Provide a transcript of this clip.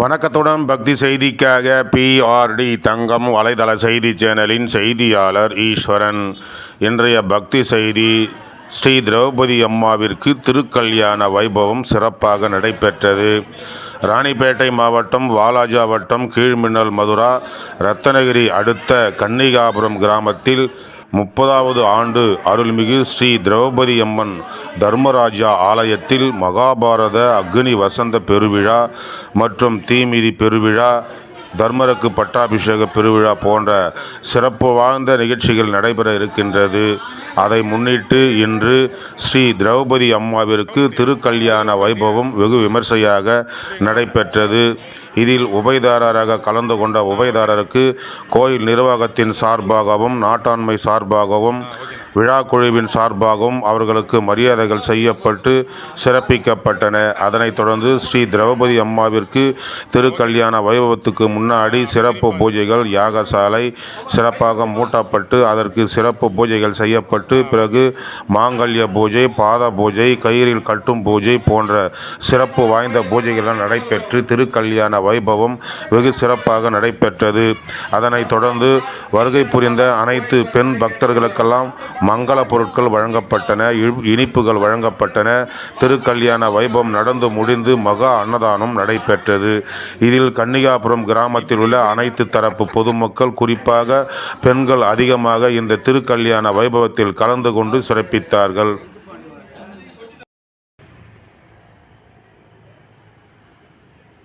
வணக்கத்துடன் பக்தி செய்திக்காக பிஆர்டி தங்கம் வலைதள செய்தி சேனலின் செய்தியாளர் ஈஸ்வரன். இன்றைய பக்தி செய்தி ஸ்ரீ திரௌபதி அம்மாவிற்கு திருக்கல்யாண வைபவம் சிறப்பாக நடைபெற்றது. ராணிப்பேட்டை மாவட்டம் வாலாஜா வட்டம் கீழ்மின்னல் மதுரா ரத்தனகிரி அடுத்த கன்னிகாபுரம் கிராமத்தில் முப்பதாவது ஆண்டு அருள்மிகு ஸ்ரீ திரௌபதி அம்மன் தர்மராஜா ஆலயத்தில் மகாபாரத அக்னி வசந்த பெருவிழா மற்றும் தீமிதி பெருவிழா தர்மருக்கு பட்டாபிஷேக பெருவிழா போன்ற சிறப்பு வாய்ந்த நிகழ்ச்சிகள் நடைபெற இருக்கின்றது. அதை முன்னிட்டு இன்று ஸ்ரீ திரௌபதி அம்மாவிற்கு திருக்கல்யாண வைபவம் வெகு விமர்சையாக நடைபெற்றது. இதில் உபயதாரராக கலந்து கொண்ட உபயதாரருக்கு கோயில் நிர்வாகத்தின் சார்பாகவும் நாட்டாண்மை சார்பாகவும் விழா குழுவின் சார்பாகவும் அவர்களுக்கு மரியாதைகள் செய்யப்பட்டு சிறப்பிக்கப்பட்டன. அதனைத் தொடர்ந்து ஸ்ரீ திரௌபதி அம்மாவிற்கு திருக்கல்யாண வைபவத்துக்கு முன்னாடி சிறப்பு பூஜைகள் யாகசாலை சிறப்பாக மூட்டப்பட்டு அதற்கு சிறப்பு பூஜைகள் செய்யப்பட்டு பிறகு மாங்கல்ய பூஜை பாத பூஜை கயிறில் கட்டும் பூஜை போன்ற சிறப்பு வாய்ந்த பூஜைகள்லாம் நடைபெற்று திருக்கல்யாண வைபவம் வெகு சிறப்பாக நடைபெற்றது. அதனைத் தொடர்ந்து வருகை புரிந்த அனைத்து பெண் பக்தர்களுக்கெல்லாம் மங்கள பொருட்கள் வழங்கப்பட்டன இனிப்புகள் வழங்கப்பட்டன. திருக்கல்யாண வைபவம் நடந்து முடிந்து மகா அன்னதானம் நடைபெற்றது. இதில் கன்னிகாபுரம் கிராமத்தில் உள்ள அனைத்து தரப்பு பொதுமக்கள் குறிப்பாக பெண்கள் அதிகமாக இந்த திருக்கல்யாண வைபவத்தில் கலந்து கொண்டு சிறப்பித்தார்கள்.